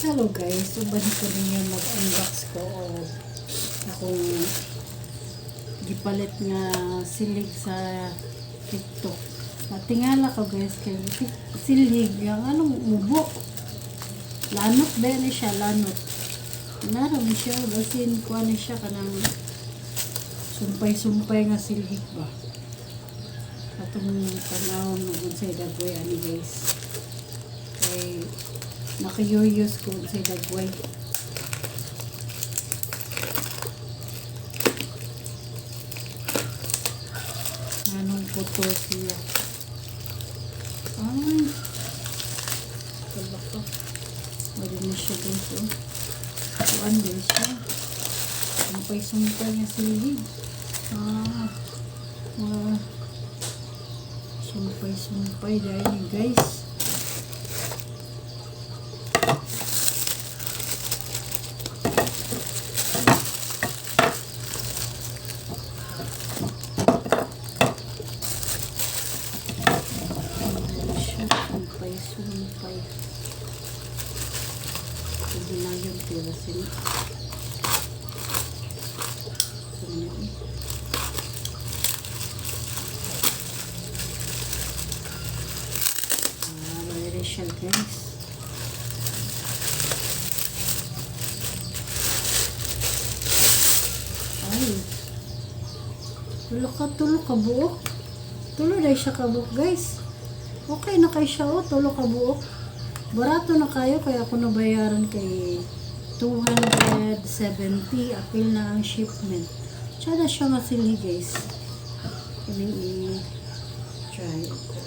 Hello guys, uban ko niya mag-unbox ko o akong gipalit nga silig sa TikTok. Natingala ko guys kay silig yung anong mubo. Lanot ba ni siya, lanot. Naram siya, basin ko ano siya kanang sumpay-sumpay nga silig ba. Atong tanawon ng unsay dagway ani guys. Kay nakayuyos ko sa dagway. Anong puto siya? Ay. Kala ko. Wala na siya dito. Kuan din siya. Sumpay-sumpay niya silig. Ah. Mga sumpay-sumpay dahil guys. Hindi na yun pero sin Sino eh? ah mayroon siya guys ay tulo ka tulo ka buok tulo dahil siya ka buok guys Okay na kay siya oh, tulo ka buok. Barato na kayo kaya ako nabayaran kay 270 apil na ang shipment. Tsada siya masili guys. Kini i-try ko.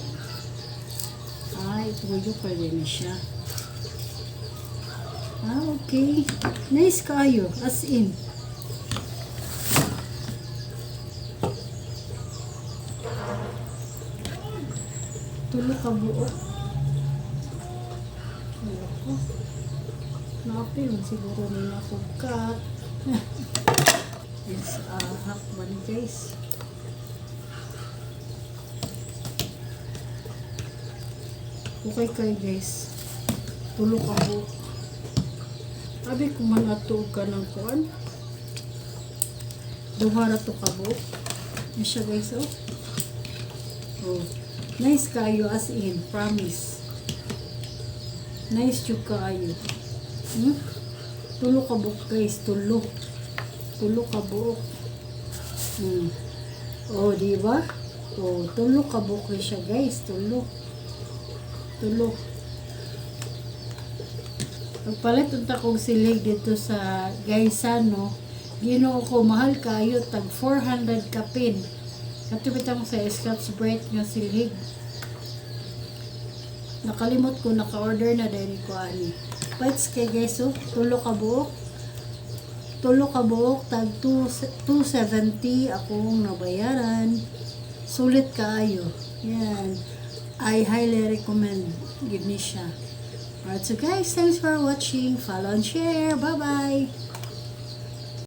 Ah, ituyo pwede na siya. Ah, okay. Nice kayo. As in. Tulo ka buo. Ko. Napil siguro nila kat. yes, uh, hakban guys. Okay kay guys. Tulo ka buo. Abi ko man ato ka ng kuan. Duha ra to ka buo. Yan siya guys oh. Oh. Nice kayo as in, promise. Nice yung kayo. Hmm? Tulo ka buok guys, tulo. Tulo ka buok. Hmm. Oh, di ba? Oh, tulo ka buok siya guys, tulo. Tulo. Pagpalit unta kong silig dito sa Gaisano, ginoo ko mahal kayo tag 400 kapin. Katupit mo sa Scotch Brite nga silig. Nakalimot ko, naka-order na dahil ko ani. Pets kay guys, oh, tulo ka buok. Tulo ka buok, tag 2 270 akong nabayaran. Sulit kaayo. Yan. I highly recommend. Give me siya. Alright, so guys, thanks for watching. Follow and share. Bye-bye.